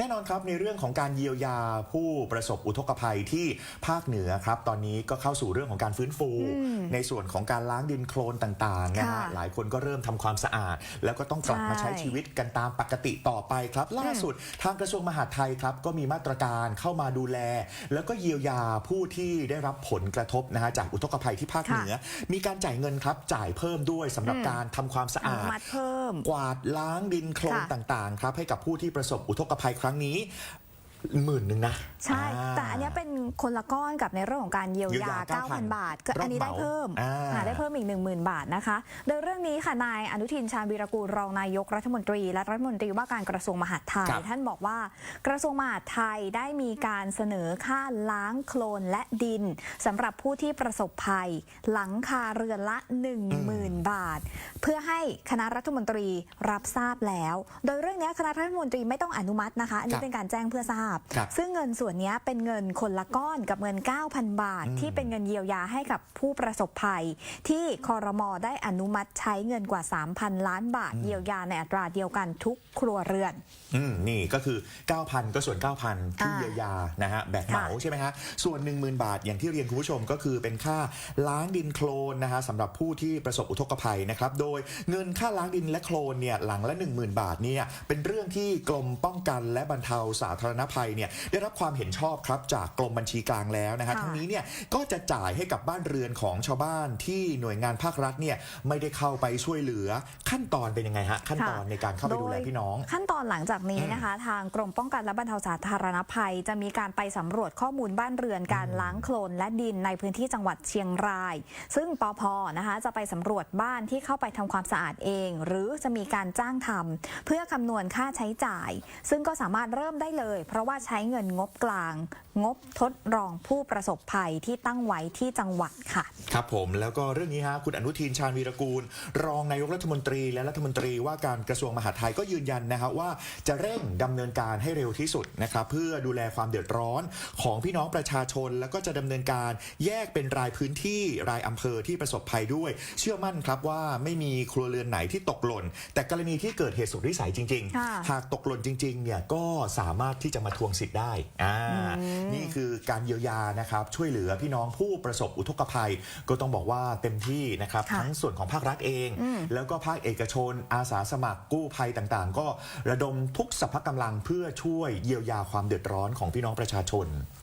แน่นอนครับในเรื่องของการเยียวยาผู้ประสบอุทกภัยที่ภาคเหนือครับ ตอนนี้ก็เข้าสู่เรื่องของการฟื้นฟู ในส่วนของการล้างดินโคลนต่างๆนะฮะค่ะหลายคนก็เริ่มทำความสะอาด แล้วก็ต้องกลับมาใช่ใช้ชีวิตกันตามปกติต่อไปครับ ล่าสุดทางกระทรวงมหาดไทยครับ ก็มีมาตรการเข้ามาดูแล แล้วก็เยียวยาผู้ที่ได้รับผลกระทบนะฮะจากอุทกภัยที่ภาคเหนือ มีการจ่ายเงินครับจ่ายเพิ่มด้วยสำหรับอืมการทำความสะอนุอาด มัติเพิ่มกวาดล้างดินโคลนค่ะ ต่างๆครับให้กับผู้ที่ประสบอุทกภัยครั้งนี้ หมื่นหนึ่งนะใช่ อ่า แต่อันเนี้ยเป็นคนละก้อนกับในเรื่องของการเยียวยาเยียวยา9,000 9,000 บาทคืออันนี้ได้เพิ่มอ่า อ่าได้เพิ่มอีก 10,000 บาทนะคะ โดยเรื่องนี้ค่ะนายอนุทินชาญวีรกูลรองนายกรัฐมนตรี และรัฐมนตรีว่าการกระทรวงมหาดไทย ครับ ท่านบอกว่ากระทรวงมหาดไทยได้มีการเสนอค่าล้างโคลนและดินสำหรับผู้ที่ประสบภัย หลังคาเรือนละ 10,000 บาท เพื่อให้คณะรัฐมนตรีรับทราบแล้ว โดยเรื่องนี้คณะรัฐมนตรีไม่ต้องอนุมัตินะคะอันคนี้รับเป็นการแจ้งเพื่อทราบครับ ซึ่งเงินส่วนนี้เป็นเงินคนละก้อนกับเงิน 9,000 บาทอืมที่เป็นเงินเยียวยาให้กับผู้ประสบภัย ที่คอรมอได้อนุมัติใช้เงินกว่า 3,000 ล้านบาท เยียวยาในอัตราเดียวกันทุกครัวเรือน อืมนี่ก็คือ 9,000 ก็ส่วน 9,000 ที่อ่าเยียวยานะฮะแบบเหมาค่ะใช่ไหมฮะส่วน 10,000 บาทอย่างที่เรียนคุณผู้ชมก็คือเป็นค่าล้างดินโคลนนะฮะสำหรับผู้ที่ประสบอุทกภัยนะครับโดยเงินค่าล้างดินและโคลนเนี่ยหลังละ 10,000 บาทเนี่ยเป็นเรื่องที่กรมป้องกันและบรรเทาสาธารณภัยเนี่ยได้รับความเห็นชอบครับจากกรมบัญชีกลางแล้วนะฮะค่ะทั้งนี้เนี่ยก็จะจ่ายให้กับบ้านเรือนของชาวบ้านที่หน่วยงานภาครัฐเนี่ยไม่ได้เข้าไปช่วยเหลือขั้นตอนเป็นยังไงฮะขั้นตอนในการเข้าไปดูแลพี่น้อง ขั้นตอนหลังจากนี้นะคะ ทางกรมป้องกันและบรรเทาสาธารณภัย จะมีการไปสำรวจข้อมูลบ้านเรือนการล้างโคลนและดินในพื้นที่จังหวัดเชียงราย ซึ่งปอพนะคะจะไปสำรวจบ้านที่เข้าไปทำความสะอาดเอง หรือจะมีการจ้างทำเพื่อคำนวณค่าใช้จ่าย ซึ่งก็สามารถเริ่มได้เลย เพราะว่าใช้เงินงบกลาง งบทดลองผู้ประสบภัยที่ตั้งไว้ที่จังหวัดค่ะ ครับผมแล้วก็เรื่องนี้ฮะคุณอนุทินชาญวีรกูล รองนายกรัฐมนตรีและรัฐมนตรีว่าการกระทรวงมหาดไทยก็ยืนยันนะฮะว่าจะเร่งดำเนินการให้เร็วที่สุดนะครับเพื่อดูแลความเดือดร้อนของพี่น้องประชาชน แล้วก็จะดำเนินการแยกเป็นรายพื้นที่รายอำเภอที่ประสบภัยด้วย เชื่อมั่นครับว่าไม่มีครัวเรือนไหนที่ตกหล่น แต่กรณีที่เกิดเหตุสุดวิสัยจริงค่ะๆหากตกหล่นจริงๆเนี่ยก็สามารถที่จะมาทวงสิทธิ์ได้อ่านี่คือการเยียวยานะครับช่วยเหลือพี่น้องผู้ประสบอุทกภัย ก็ต้องบอกว่าเต็มที่นะครับค่ะทั้งส่วนของภาครัฐเอง แล้วก็ภาคเอกชน อาสาสมัครกู้ภัยต่างๆ ก็ระดมทุกสรรพกำลังเพื่อช่วยเยียวยาความเดือดร้อนของพี่น้องประชาชน